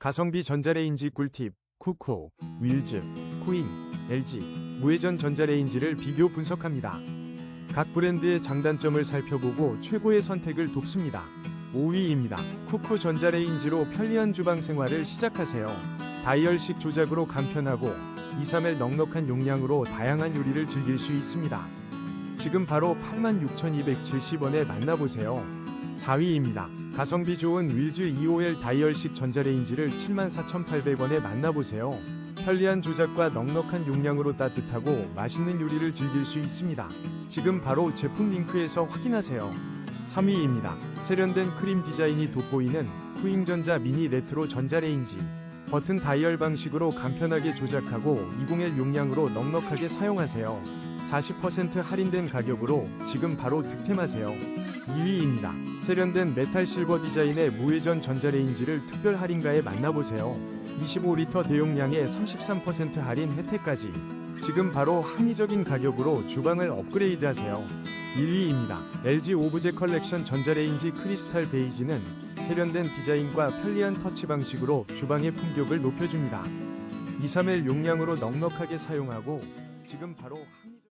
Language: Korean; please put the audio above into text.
가성비 전자레인지 꿀팁, 쿠코, 윌즈, 쿠잉, LG, 무회전 전자레인지를 비교 분석합니다. 각 브랜드의 장단점을 살펴보고 최고의 선택을 돕습니다. 5위입니다. 쿠쿠 전자레인지로 편리한 주방 생활을 시작하세요. 다이얼식 조작으로 간편하고 2, 3일 넉넉한 용량으로 다양한 요리를 즐길 수 있습니다. 지금 바로 86,270원에 만나보세요. 4위입니다. 가성비 좋은 윌즈 2OL 다이얼식 전자레인지를 74,800원에 만나보세요. 편리한 조작과 넉넉한 용량으로 따뜻하고 맛있는 요리를 즐길 수 있습니다. 지금 바로 제품 링크에서 확인하세요. 3위입니다. 세련된 크림 디자인이 돋보이는 후잉전자 미니 레트로 전자레인지. 버튼 다이얼 방식으로 간편하게 조작하고 201 용량으로 넉넉하게 사용하세요. 40% 할인된 가격으로 지금 바로 득템하세요. 2위입니다. 세련된 메탈 실버 디자인의 무회전 전자레인지를 특별 할인가에 만나보세요. 25리터 대용량에 33% 할인 혜택까지. 지금 바로 합리적인 가격으로 주방을 업그레이드 하세요. 1위입니다. LG 오브제 컬렉션 전자레인지 크리스탈 베이지는 세련된 디자인과 편리한 터치 방식으로 주방의 품격을 높여줍니다. 2, 3일 용량으로 넉넉하게 사용하고 지금 바로 합리-